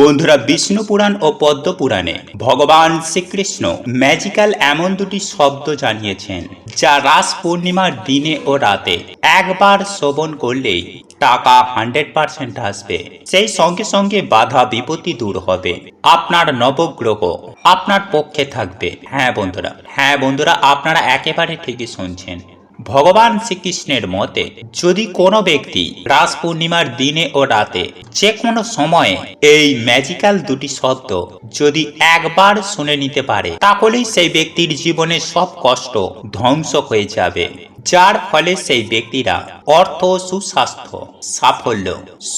বন্ধুরা বিষ্ণু পুরাণ ও পদ্ম পুরাণে ভগবান শ্রীকৃষ্ণ ম্যাজিক্যাল এমন দুটি শব্দ জানিয়েছেন, যা রাস পূর্ণিমার দিনে ও রাতে একবার শ্রবণ করলেই টাকা হান্ড্রেড পার্সেন্ট আসবে। সেই সঙ্গে সঙ্গে বাধা বিপত্তি দূর হবে। আপনার নবগ্রহ আপনার পক্ষে থাকবে। হ্যাঁ বন্ধুরা হ্যাঁ বন্ধুরা, আপনারা একেবারে ঠিকই শুনছেন। ভগবান শ্রীকৃষ্ণের মতে, যদি কোনো ব্যক্তি রাস পূর্ণিমার দিনে ও রাতে যে কোনো সময়ে এই ম্যাজিক্যাল দুটি শব্দ যদি একবার শুনে নিতে পারে, তাহলেই সেই ব্যক্তির জীবনে সব কষ্ট ধ্বংস হয়ে যাবে। যার ফলে সেই ব্যক্তিরা অর্থ সুস্বাস্থ্য, সাফল্য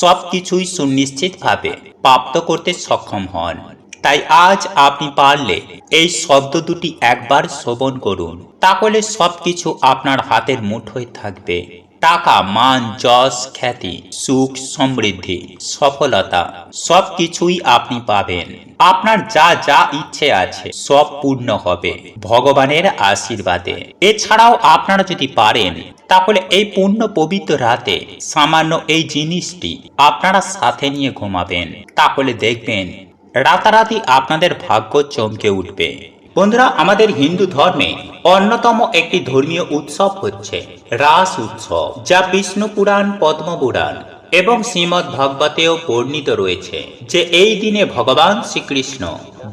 সবকিছুই সুনিশ্চিতভাবে প্রাপ্ত করতে সক্ষম হন। তাই আজ আপনি পারলে এই শব্দ দুটি একবার শ্রবণ করুন। তাহলে সবকিছু আপনার হাতের মুঠোয় থাকবে। টাকা, মান, যশ, খ্যাতি, সুখ, সমৃদ্ধি, সফলতা সব কিছুই আপনি পাবেন। আপনার যা যা ইচ্ছে আছে, সব পূর্ণ হবে ভগবানের আশীর্বাদে। এছাড়াও আপনারা যদি পারেন, তাহলে এই পূর্ণ পবিত্র রাতে সামান্য এই জিনিসটি আপনারা সাথে নিয়ে ঘুমাবেন। তাহলে দেখবেন রাতারাতি আপনাদের ভাগ্য চমকে উঠবে। বন্ধুরা, আমাদের হিন্দু ধর্মে অন্যতম একটি ধর্মীয় উৎসব হচ্ছে রাস উৎসব, যা বিষ্ণু পুরাণ, পদ্ম পুরাণ এবং শ্রীমদ্ ভাগবতেও বর্ণিত রয়েছে, যে এই দিনে ভগবান শ্রীকৃষ্ণ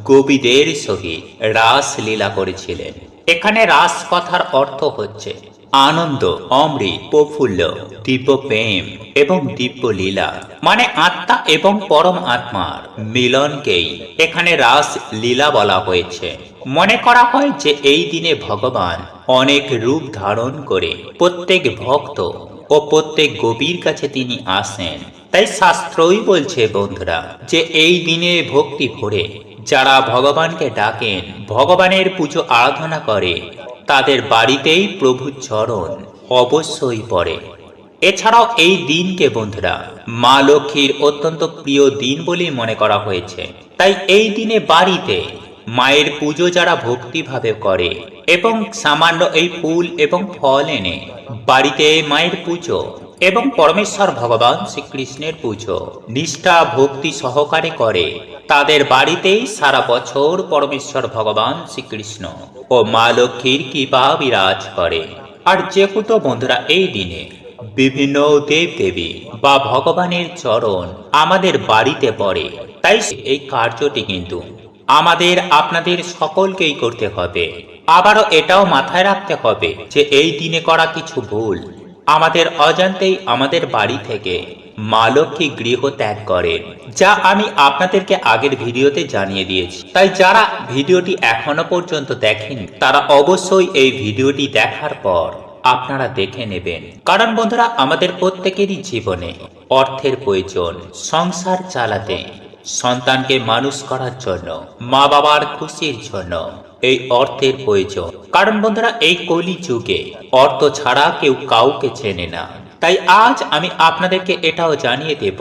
গোপীদের সহিত রাস লীলা করেছিলেন। এখানে রাস কথার অর্থ হচ্ছে আনন্দ, অমৃত, প্রফুল্ল, দিব্য প্রেম এবং দিব্য লীলা মানে আত্মা এবং পরম আত্মার মিলনকেই এখানে রাস লীলা বলা হয়েছে। মনে করা হয় যে এই দিনে ভগবান অনেক রূপ ধারণ করে প্রত্যেক ভক্ত ও প্রত্যেক গভীর কাছে তিনি আসেন। তাই শাস্ত্রই বলছে বন্ধুরা যে এই দিনে ভক্তি ভরে যারা ভগবানকে ডাকেন, ভগবানের পুজো আরাধনা করে তাদের বাড়িতেই প্রভু চরণ অবশ্যই পড়ে। এছাড়াও এই দিনকে বন্ধুরা, মা লক্ষ্মীর অত্যন্ত প্রিয় দিন বলেই মনে করা হয়েছে। তাই এই দিনে বাড়িতে মায়ের পুজো যারা ভক্তিভাবে করে এবং সামান্য এই ফুল এবং ফল এনে বাড়িতে মায়ের পুজো এবং পরমেশ্বর ভগবান শ্রীকৃষ্ণের পুজো। নিষ্ঠা, ভক্তি সহকারে করে। তাদের বাড়িতেই সারা বছর পরমেশ্বর ভগবান শ্রীকৃষ্ণ ও মা লক্ষ্মীর কৃপা বিরাজ করে। আর যেহেতু বন্ধুরা এই দিনে বিভিন্ন দেব দেবী বা ভগবানের চরণ আমাদের বাড়িতে পড়ে, তাই এই কার্যটি কিন্তু আমাদের আপনাদের সকলকেই করতে হবে। আবারও এটাও মাথায় রাখতে হবে যে এই দিনে করা কিছু ভুল আমাদের অজান্তেই আমাদের বাড়ি থেকে মা লক্ষ্মী গৃহ ত্যাগ করেন, যা আমি আপনাদেরকে আগের ভিডিওতে জানিয়ে দিয়েছি। তাই যারা ভিডিওটি এখনও পর্যন্ত দেখেনি, তারা অবশ্যই এই ভিডিওটি দেখার পর আপনারা দেখে নেবেন। কারণ বন্ধুরা, আমাদের প্রত্যেকেরই জীবনে অর্থের প্রয়োজন, সংসার চালাতে সন্তানকে মানুষ করার জন্য মা বাবার খুশির জন্য এই অর্থের প্রয়োজন। কারণ বন্ধুরা, এই কলি যুগে অর্থ ছাড়া কেউ কাউকে চেনে না। তাই আজ আমি আপনাদেরকে এটাও জানিয়ে দেব।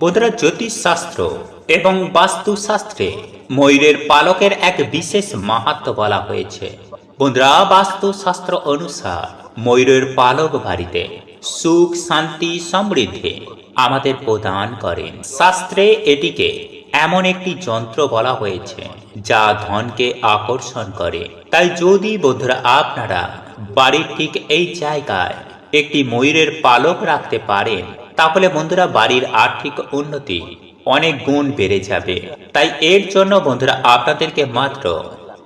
বন্ধুরা জ্যোতিষ শাস্ত্র এবং বাস্তুশাস্ত্রে ময়ূরের পালকের এক বিশেষ মাহাত্ম বলা হয়েছে। বন্ধুরা, বাস্তুশাস্ত্র অনুসার ময়ূরের পালক বাড়িতে সুখ, শান্তি, সমৃদ্ধি আমাদের প্রদান করেন। শাস্ত্রে এটিকে এমন একটি যন্ত্র বলা হয়েছে, যা ধনকে আকর্ষণ করে। তাই যদি বন্ধুরা আপনারা বাড়ির ঠিক এই জায়গায় একটি ময়ূরের পালক রাখতে পারেন, তাহলে বন্ধুরা বাড়ির আর্থিক উন্নতি অনেক গুণ বেড়ে যাবে। তাই এর জন্য বন্ধুরা আপনাদেরকে মাত্র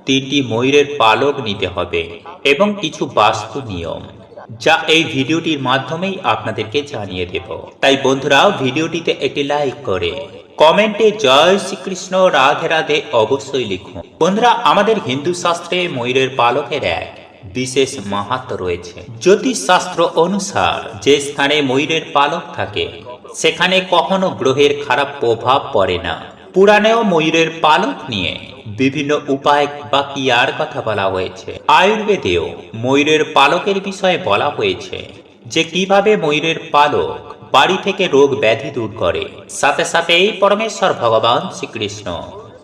তিনটি ময়ূরের পালক নিতে হবে এবং কিছু বাস্তু নিয়ম। যা এই ভিডিওটির মাধ্যমেই আপনাদেরকে জানিয়ে দেব। তাই বন্ধুরা, ভিডিওটিতে একটি লাইক করে, কমেন্টে জয় শ্রীকৃষ্ণ, রাধে রাধে অবশ্যই লিখুন। বন্ধুরা, আমাদের হিন্দু শাস্ত্রে ময়ূরের পালকের এক বিশেষ মাহাত্ম রয়েছে। জ্যোতিষ শাস্ত্র অনুসার যে স্থানে ময়ূরের পালক থাকে, সেখানে কখনো গ্রহের খারাপ প্রভাব পড়ে না। পুরাণেও ময়ূরের পালক নিয়ে বিভিন্ন উপায় বা ক্রিয়ার কথা বলা হয়েছে। আয়ুর্বেদেও ময়ূরের পালকের বিষয়ে বলা হয়েছে যে কীভাবে ময়ূরের পালক বাড়ি থেকে রোগ ব্যাধি দূর করে। সাথে সাথে এই পরমেশ্বর ভগবান শ্রীকৃষ্ণ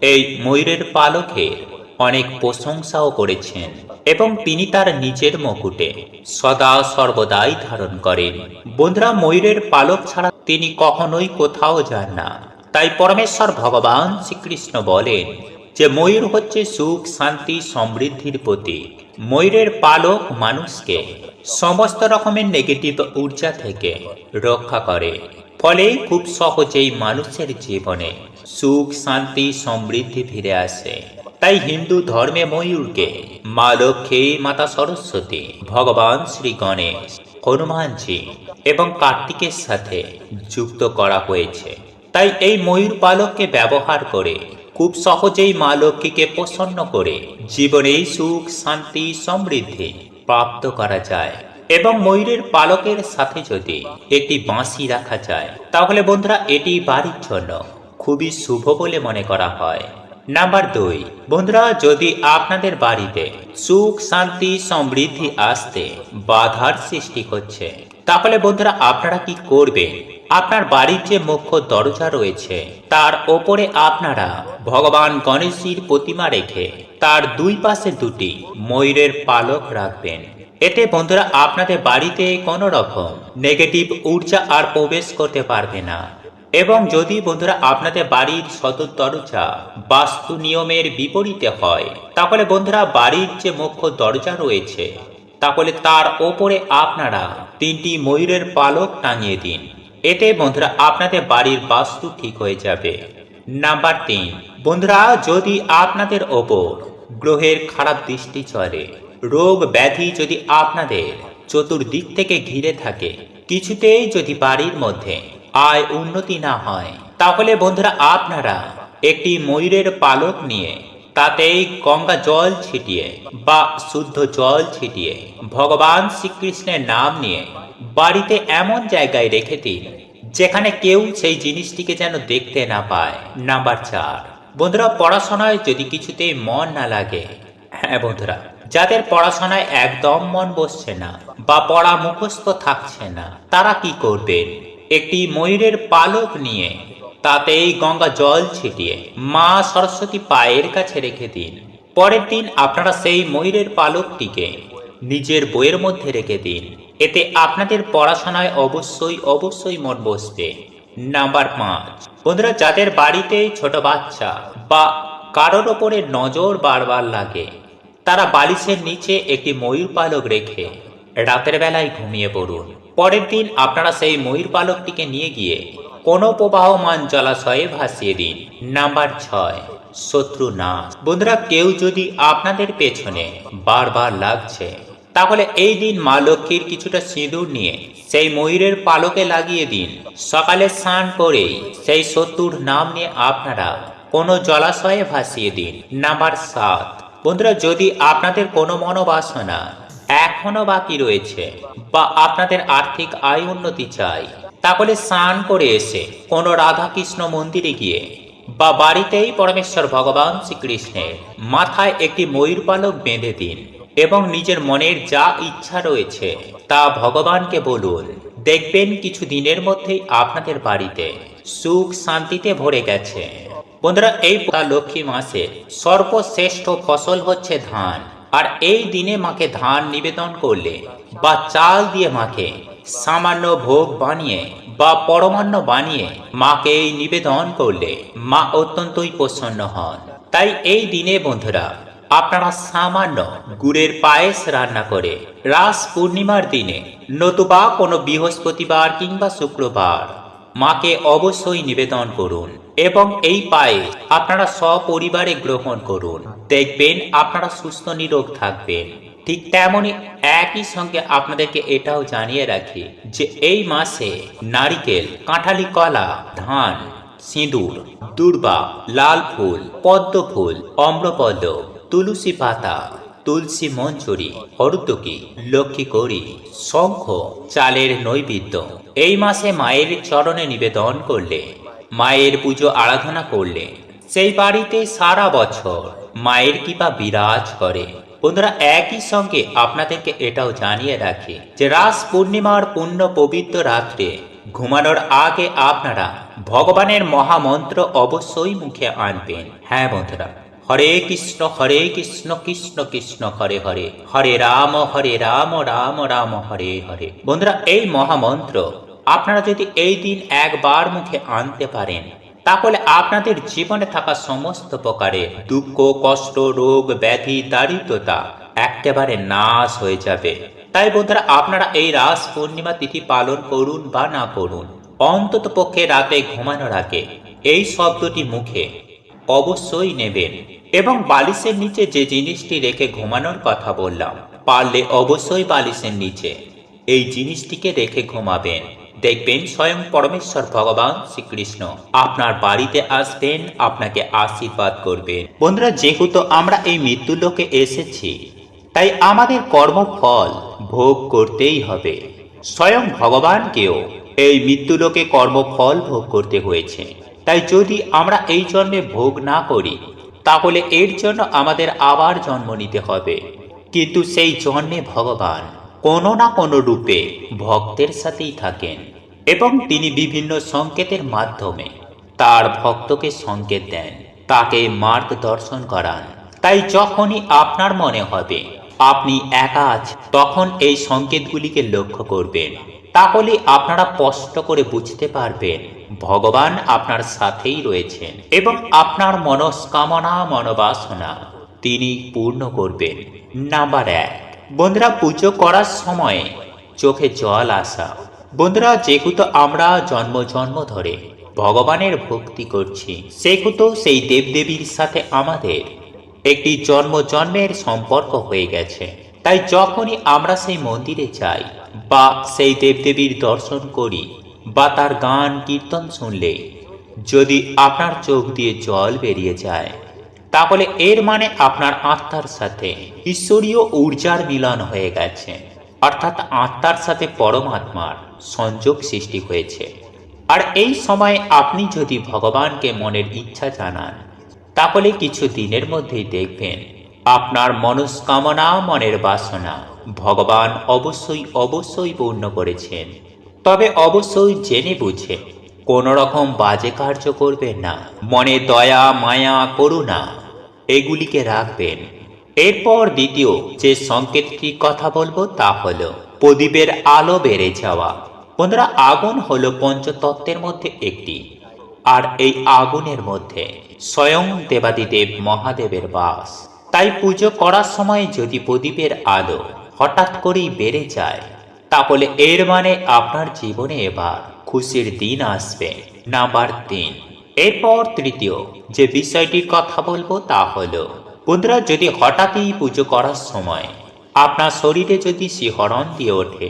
এই ময়ূরের পালকের অনেক প্রশংসাও করেছেন এবং তিনি তার নিজের মুকুটে সদা সর্বদাই ধারণ করেন। বন্ধুরা, ময়ূরের পালক ছাড়া তিনি কখনোই কোথাও যান না। তাই পরমেশ্বর ভগবান শ্রীকৃষ্ণ বলেন যে ময়ূর হচ্ছে সুখ, শান্তি, সমৃদ্ধির প্রতীক। ময়ূরের পালক মানুষকে সমস্ত রকমের নেগেটিভ ঊর্জা থেকে রক্ষা করে। ফলে খুব সহজেই মানুষের জীবনে সুখ, শান্তি, সমৃদ্ধি ফিরে আসে। তাই হিন্দু ধর্মে ময়ূরকে মা লক্ষ্মী, মাতা সরস্বতী, ভগবান শ্রী গণেশ, হনুমানজি এবং কার্তিকের সাথে যুক্ত করা হয়েছে। তাই এই ময়ূর পালককে ব্যবহার করে খুব সহজেই মা লক্ষ্মীকে প্রসন্ন করে জীবনে সুখ, শান্তি, সমৃদ্ধি প্রাপ্ত করা যায়। এবং ময়ূরের পালকের সাথে যদি একটি বাঁশি রাখা যায়, তাহলে বন্ধুরা এটি বাড়ির জন্য খুবই শুভ বলে মনে করা হয়। নাম্বার দুই, বন্ধুরা যদি আপনাদের বাড়িতে সুখ, শান্তি, সমৃদ্ধি আসতে বাধার সৃষ্টি হচ্ছে, তাহলে বন্ধুরা আপনারা কি করবেন? আপনার বাড়ির যে মুখ্য দরজা রয়েছে, তার ওপরে আপনারা ভগবান গণেশজির প্রতিমা রেখে তার দুই পাশে দুটি ময়ূরের পালক রাখবেন। এতে বন্ধুরা আপনাদের বাড়িতে কোনো রকম নেগেটিভ ঊর্জা আর প্রবেশ করতে পারবে না। এবং যদি বন্ধুরা আপনাদের বাড়ির সদর দরজা বাস্তু নিয়মের বিপরীতে হয়, তাহলে বন্ধুরা বাড়ির যে মুখ্য দরজা রয়েছে, তাহলে তার ওপরে আপনারা তিনটি ময়ূরের পালক টাঙিয়ে দিন। এতে বন্ধুরা আপনাদের বাড়ির বাস্তু ঠিক হয়ে যাবে। নাম্বার তিন, বন্ধুরা যদি আপনাদের ওপর গ্রহের খারাপ দৃষ্টি চলে রোগ ব্যাধি যদি আপনাদের চতুর্দিক থেকে ঘিরে থাকে, কিছুতেই যদি বাড়ির মধ্যে আয় উন্নতি না হয়, তাহলে বন্ধুরা আপনারা একটি ময়ূরের পালক নিয়ে তাতেই গঙ্গা জল ছিটিয়ে বা শুদ্ধ জল ছিটিয়ে ভগবান শ্রীকৃষ্ণের নাম নিয়ে বাড়িতে এমন জায়গায় রেখে দিন, যেখানে কেউ সেই জিনিসটিকে যেন দেখতে না পায়। নাম্বার চার, বন্ধুরা, পড়াশোনায় যদি কিছুতেই মন না লাগে। হ্যাঁ বন্ধুরা, যাদের পড়াশোনায় একদম মন বসছে না বা পড়া মুখস্থ থাকছে না, তারা কি করবেন? একটি ময়ূরের পালক নিয়ে তাতেই গঙ্গা জল ছিটিয়ে মা সরস্বতী পায়ের কাছে রেখে দিন। পরের দিন আপনারা সেই ময়ূরের পালকটিকে নিজের বইয়ের মধ্যে রেখে দিন। এতে আপনাদের পড়াশোনায় অবশ্যই অবশ্যই মন বসবে। নাম্বার পাঁচ। বন্ধুরা, যাদের বাড়িতে ছোট বাচ্চা বা কারোর ওপরে নজর বারবার লাগে, তারা বালিশের নিচে একটি ময়ূর পালক রেখে রাতের বেলায় ঘুমিয়ে পড়ুন। পরের দিন আপনারা সেই ময়ূর পালকটিকে নিয়ে গিয়ে কোনো প্রবাহমান জলাশয়ে ভাসিয়ে দিন। নাম্বার ছয় শত্রু না বন্ধুরা, কেউ যদি আপনাদের পেছনে বারবার লাগছে তাহলে এই দিন মা লক্ষ্মীর কিছুটা সিঁদুর নিয়ে সেই ময়ূরের পালকে লাগিয়ে দিন। সকালে স্নান করেই সেই শত্রুর নাম নিয়ে আপনারা কোনো জলাশয়ে ভাসিয়ে দিন। নাম্বার সাত। বন্ধুরা, যদি আপনাদের কোনো মনোবাসনা এখনও বাকি রয়েছে বা আপনাদের আর্থিক আয় উন্নতি চাই, তাহলে স্নান করে এসে কোনো রাধাকৃষ্ণ মন্দিরে গিয়ে বা বাড়িতেই পরমেশ্বর ভগবান শ্রীকৃষ্ণের মাথায় একটি ময়ূর পালক বেঁধে দিন। এবং নিজের মনের যা ইচ্ছা রয়েছে তা ভগবানকে বলুন। দেখবেন কিছু দিনের মধ্যেই আপনাদের বাড়িতে সুখ শান্তিতে ভরে গেছে। বন্ধুরা, এই লক্ষ্মী মাসের সর্বশ্রেষ্ঠ ফসল হচ্ছে ধান। আর এই দিনে মাকে ধান নিবেদন করলে বা চাল দিয়ে মাকে সামান্য ভোগ বানিয়ে বা পরমান্ন বানিয়ে মাকে এই নিবেদন করলে মা অত্যন্তই প্রসন্ন হন। তাই এই দিনে বন্ধুরা আপনারা সামান্য গুড়ের পায়েস রান্না করে রাস পূর্ণিমার দিনে নতুবা কোনো বৃহস্পতিবার কিংবা শুক্রবার মাকে অবশ্যই নিবেদন করুন এবং এই পায়ে আপনারা সপরিবারে গ্রহণ করুন। দেখবেন আপনারা সুস্থ নিরোগ থাকবেন। ঠিক তেমনই একই সঙ্গে আপনাদেরকে এটাও জানিয়ে রাখি যে এই মাসে নারিকেল, কাঁঠালি কলা, ধান, সিঁদুর, দুর্বা, লাল ফুল, পদ্ম ফুল, অম্রপদ্ম তুলসী পাতা, তুলসী মঞ্জুরি হরুতকি লক্ষ্মী করি শঙ্খ, চালের নৈবেদ্য। এই মাসে মায়ের চরণে নিবেদন করলে, মায়ের পুজো আরাধনা করলে, সেই বাড়িতে সারা বছর মায়ের কৃপা বিরাজ করে। বন্ধুরা, একই সঙ্গে আপনাদেরকে এটাও জানিয়ে রাখি যে রাস পূর্ণিমার পুণ্য পবিত্র রাত্রে ঘুমানোর আগে আপনারা ভগবানের মহামন্ত্র অবশ্যই মুখে আনবেন। হ্যাঁ বন্ধুরা। হরে কৃষ্ণ হরে কৃষ্ণ কৃষ্ণ কৃষ্ণ, হরে হরে। হরে রাম হরে রাম রাম রাম, হরে হরে। বন্ধুরা, এই মহামন্ত্র আপনারা যদি এই দিন একবার মুখে আনতে পারেন, তাহলে আপনাদের জীবনে থাকা সমস্ত প্রকারের দুঃখ, কষ্ট, রোগ, ব্যাধি, দারিদ্রতা একেবারে নাশ হয়ে যাবে। তাই বন্ধুরা, আপনারা এই রাস পূর্ণিমা তিথি পালন করুন বা না করুন, অন্তত পক্ষে রাতে ঘুমানোর আগে এই শব্দটি মুখে অবশ্যই নেবেন। এবং বালিশের নিচে যে জিনিসটি রেখে ঘুমানোর কথা বললাম, পারলে অবশ্যই বালিশের নিচে। এই জিনিসটিকে রেখে ঘুমাবেন। দেখবেন স্বয়ং পরমেশ্বর ভগবান শ্রীকৃষ্ণ আপনার বাড়িতে আসবেন, আপনাকে আশীর্বাদ করবেন। বন্ধুরা, যেহেতু আমরা এই মৃত্যু লোকে এসেছি, তাই আমাদের কর্মফল ভোগ করতেই হবে। স্বয়ং ভগবানকেও এই মৃত্যু লোকে কর্মফল ভোগ করতে হয়েছে। তাই যদি আমরা এই জন্মে ভোগ না করি তাহলে এর জন্য আমাদের আবার জন্ম নিতে হবে। কিন্তু সেই জন্মে ভগবান কোনো না কোনো রূপে ভক্তের সাথেই থাকেন এবং তিনি বিভিন্ন সংকেতের মাধ্যমে তার ভক্তকে সংকেত দেন, তাকে মার্গদর্শন করান। তাই যখনই আপনার মনে হবে আপনি একা আছেন, তখন এই সংকেতগুলিকে লক্ষ্য করবেন। তাহলে আপনারা স্পষ্ট করে বুঝতে পারবেন ভগবান আপনার সাথেই রয়েছেন এবং আপনার মনস্কামনা, মনোবাসনা তিনি পূর্ণ করবেন। নাম্বার এক। বন্ধুরা, পুজো করার সময় চোখে জল আসা। বন্ধুরা, যেহেতু আমরা জন্ম জন্ম ধরে ভগবানের ভক্তি করছি, সেহেতু সেই দেবদেবীর সাথে আমাদের একটি জন্ম জন্মের সম্পর্ক হয়ে গেছে। তাই যখনই আমরা সেই মন্দিরে যাই বা সেই দেবদেবীর দর্শন করি বা তার গান কীর্তন শুনলে। যদি আপনার চোখ দিয়ে জল বেরিয়ে যায়, তাহলে এর মানে আপনার আত্মার সাথে ঈশ্বরীয় ঊর্জার মিলন হয়ে গেছে। অর্থাৎ আত্মার সাথে পরমাত্মার সংযোগ সৃষ্টি হয়েছে। আর এই সময় আপনি যদি ভগবানকে মনের ইচ্ছা জানান, তাহলে কিছু দিনের মধ্যেই দেখবেন আপনার মনস্কামনা, মনের বাসনা ভগবান অবশ্যই অবশ্যই পূর্ণ করেছেন। তবে অবশ্যই জেনে বুঝে, কোন রকম বাজে কার্য করবেন না। মনে দয়া, মায়া, করুণা, এগুলিকে রাখবেন। এরপর দ্বিতীয় যে সংকেতটি কথা বলব তা হলো, প্রদীপের আলো বেড়ে যাওয়া। বন্ধুরা, আগুন হলো পঞ্চতত্ত্বের মধ্যে একটি, আর এই আগুনের মধ্যে স্বয়ং দেবাদিদেব মহাদেবের বাস। তাই পুজো করার সময় যদি প্রদীপের আলো হঠাৎ করেই বেড়ে যায়, তাহলে এর মানে আপনার জীবনে এবার খুশির দিন আসবে। নাম্বার তিন। এরপর তৃতীয় যে বিষয়টির কথা বলব তা হলো, বন্ধুরা যদি হঠাৎই পুজো করার সময় আপনার শরীরে যদি শিহরণ দিয়ে ওঠে,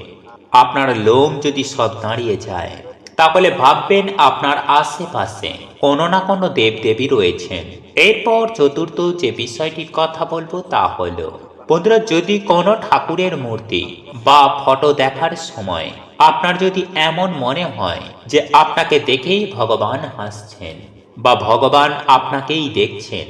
আপনার লোম যদি সব দাঁড়িয়ে যায় তাহলে ভাববেন আপনার আশেপাশে কোনো না কোনো দেবদেবী রয়েছেন। এরপর চতুর্থ যে বিষয়টির কথা বলব তা হলো, বন্ধুরা, যদি কোনো ঠাকুরের মূর্তি বা ফটো দেখার সময় আপনার যদি এমন মনে হয় যে আপনাকে দেখেই ভগবান হাসছেন বা ভগবান আপনাকেই দেখছেন,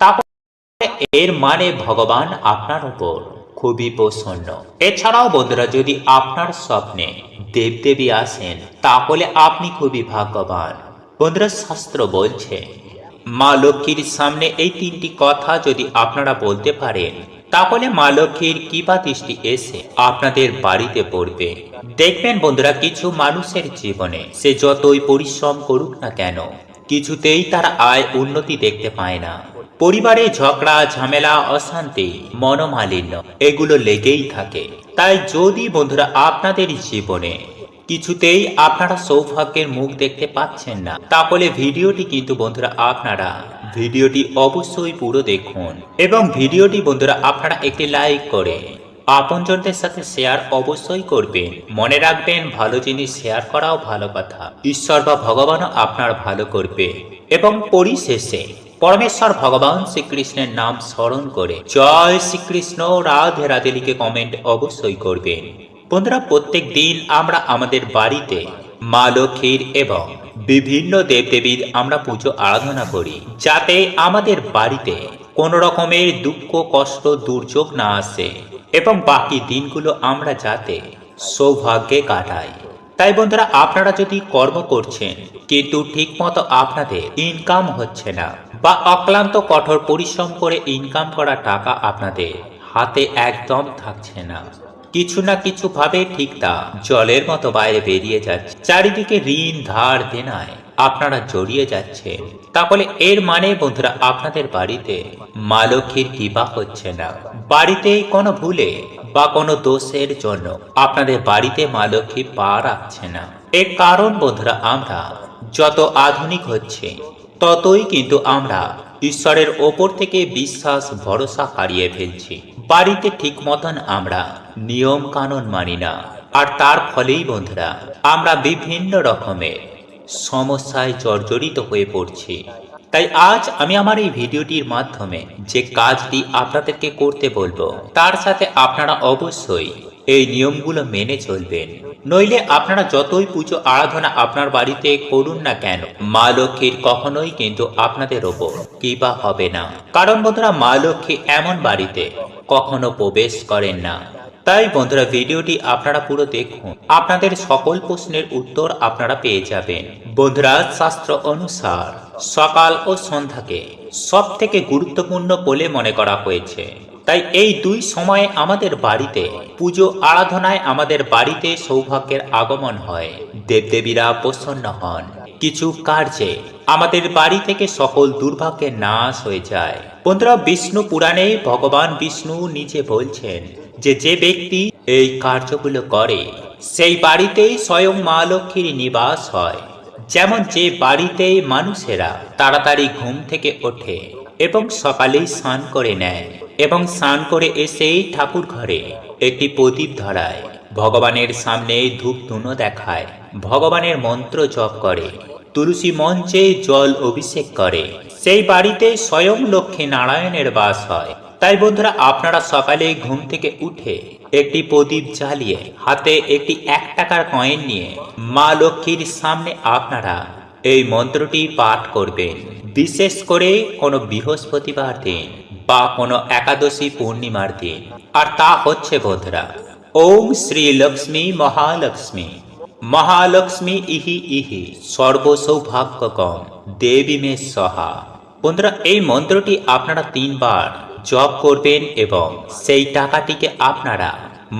তাহলে এর মানে ভগবান আপনার উপর খুবই প্রসন্ন। এছাড়াও বন্ধুরা, যদি আপনার স্বপ্নে দেবদেবী আসেন তাহলে আপনি খুবই ভাগ্যবান। বন্ধুরা, শাস্ত্র বলছে, মা লক্ষ্মীর সামনে এই তিনটি কথা যদি আপনারা বলতে পারেন, তাহলে মা লক্ষ্মীর কৃপা দৃষ্টি এসে আপনাদের বাড়িতে পড়বে। দেখবেন বন্ধুরা, কিছু মানুষের জীবনে সে যতই পরিশ্রম করুক না কেন, কিছুতেই তার আয় উন্নতি দেখতে পায় না। পরিবারে ঝগড়া, ঝামেলা, অশান্তি, মনোমালিন্য এগুলো লেগেই থাকে। তাই যদি বন্ধুরা আপনাদের জীবনে কিছুতেই আপনারা সৌভাগ্যের মুখ দেখতে পাচ্ছেন না, তাহলে ভিডিওটি কিন্তু বন্ধুরা আপনারা ভিডিওটি অবশ্যই পুরো দেখুন এবং ভিডিওটি বন্ধুরা আপনারা একটি লাইক করে আপনজনদের সাথে শেয়ার অবশ্যই করবেন। মনে রাখবেন, ভালো জিনিস শেয়ার করাও ভালো কথা। ঈশ্বর বা ভগবানও আপনার ভালো করবে এবং পরিশেষে পরমেশ্বর ভগবান শ্রীকৃষ্ণের নাম স্মরণ করে, জয় শ্রীকৃষ্ণ, রাধে রাধে লিখে কমেন্ট অবশ্যই করবেন। বন্ধুরা, প্রত্যেক দিন আমরা আমাদের বাড়িতে মা লক্ষ্মীর এবং বিভিন্ন দেবদেবীর আমরা পুজো আরাধনা করি, যাতে আমাদের বাড়িতে কোনো রকমের দুঃখ, কষ্ট, দুর্যোগ না আসে এবং বাকি দিনগুলো আমরা যাতে সৌভাগ্যে কাটাই। তাই বন্ধুরা, আপনারা যদি কর্ম করছেন, কিন্তু ঠিকমতো আপনাদের ইনকাম হচ্ছে না বা অক্লান্ত কঠোর পরিশ্রম করে ইনকাম করা টাকা আপনাদের হাতে একদম থাকছে না। কিছু না কিছু ভাবে ঠিক তা জলের মতো বাইরে বেরিয়ে যাচ্ছে। চারিদিকে ঋণ, ধার, দেনায় আপনারা জড়িয়ে যাচ্ছেন। তাহলে এর মানে বন্ধুরা আপনাদের বাড়িতে মা লক্ষ্মীর কৃপা হচ্ছে না। বাড়িতে কোনো ভুলে বা কোনো দোষের জন্য আপনাদের বাড়িতে মা লক্ষ্মী পা রাখছে না। এর কারণ বন্ধুরা আমরা যত আধুনিক হচ্ছে ততই কিন্তু আমরা ঈশ্বরের ওপর থেকে বিশ্বাস, ভরসা হারিয়ে ফেলছি। বাড়িতে ঠিক মতন আমরা নিয়ম কানুন মানি না। আর তার ফলেই বন্ধুরা, আমরা বিভিন্ন রকমের সমস্যায় জর্জরিত হয়ে পড়ছি। তাই আজ আমি আমার এই ভিডিওটির মাধ্যমে যে কাজটি আপনাদেরকে করতে বলব, তার সাথে আপনারা অবশ্যই এই নিয়মগুলো মেনে চলবেন। নইলে আপনারা যতই পুজো আরাধনা আপনার বাড়িতে করুন না কেন, মা লক্ষ্মীর কখনোই কিন্তু আপনাদের ওপর কৃপা হবে না। কারণ বন্ধুরা, মা লক্ষ্মী এমন বাড়িতে কখনো প্রবেশ করেন না। তাই বন্ধুরা, ভিডিওটি আপনারা পুরো দেখুন। আপনাদের সকল প্রশ্নের উত্তর আপনারা পেয়ে যাবেন। বন্ধুরা, শাস্ত্র অনুসার সকাল ও সন্ধ্যাকে সব থেকে গুরুত্বপূর্ণ বলে মনে করা হয়েছে। তাই এই দুই সময়ে আমাদের বাড়িতে পুজো আরাধনায় আমাদের বাড়িতে সৌভাগ্যের আগমন হয়। দেবদেবীরা প্রসন্ন হন। কিছু কার্যে আমাদের বাড়ি থেকে সকল দুর্ভাগ্যের নাশ হয়ে যায়। বন্ধুরা, বিষ্ণু পুরাণে ভগবান বিষ্ণু নিজে বলছেন যে যে ব্যক্তি এই কার্যগুলো করে, সেই বাড়িতেই স্বয়ং মা লক্ষ্মীর নিবাস হয়। যেমন যে বাড়িতে মানুষেরা তাড়াতাড়ি ঘুম থেকে ওঠে এবং সকালেই স্নান করে নেয় এবং স্নান করে এসেই ঠাকুর ঘরে একটি প্রদীপ ধরায়। ভগবানের সামনে ধূপ ধুনো দেখায়। ভগবানের মন্ত্র জপ করে। তুলসী মঞ্চে জল অভিষেক করে। সেই বাড়িতে স্বয়ং লক্ষ্মী নারায়ণের বাস হয়। তাই বন্ধুরা, আপনারা সকালে ঘুম থেকে উঠে একটি প্রদীপ জ্বালিয়ে, হাতে একটি এক টাকার কয়েন নিয়ে মা লক্ষ্মীর সামনে আপনারা এই মন্ত্রটি পাঠ করবেন। বিশেষ করে কোনো বৃহস্পতিবার দিন। বা কোনো একাদশী পূর্ণিমার দিন। আর তা হচ্ছে বন্ধুরা ওম শ্রী লক্ষ্মী মহালক্ষ্মী। মহালক্ষ্মী ইহি ইহি সর্ব সৌভাগ্যকম দেবী মে সহা। বন্ধুরা, এই মন্ত্রটি আপনারা তিনবার জপ করবেন এবং সেই টাকাটিকে আপনারা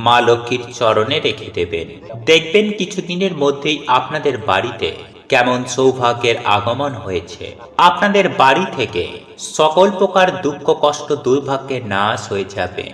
মা লক্ষ্মীর চরণে রেখে দেবেন। দেখবেন কিছুদিনের মধ্যেই আপনাদের বাড়িতে কেমন সৌভাগ্যের আগমন হয়েছে। আপনাদের বাড়ি থেকে সকল প্রকার দুঃখ কষ্ট দুর্ভাগ্যের নাশ হয়ে যাবে।